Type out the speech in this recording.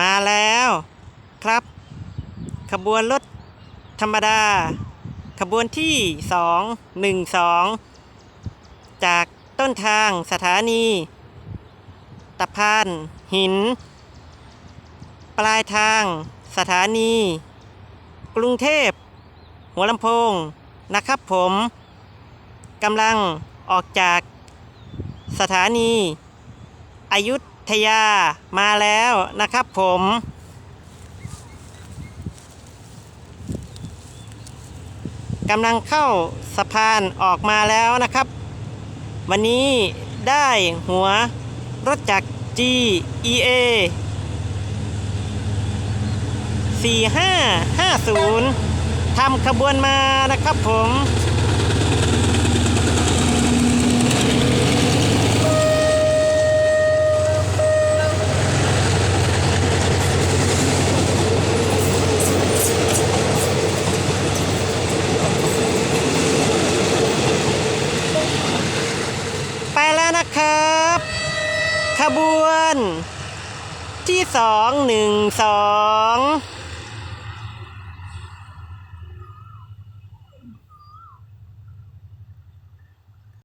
มาแล้วครับ ขบวนรถธรรมดา ขบวนที่สองหนึ่งสองจากต้นทางสถานี ตะพานหิน ปลายทางสถานี กรุงเทพ หัวลำโพงนะครับผมกำลังออกจากสถานีอายุ ทยามาแล้วนะครับผม กำลังเข้าสะพานออกมาแล้วนะครับ วันนี้ได้หัวรถจักร GEA 4550ทำขบวนมานะครับผม ไปแล้วนะครับ ขบวนที่สองหนึ่งสอง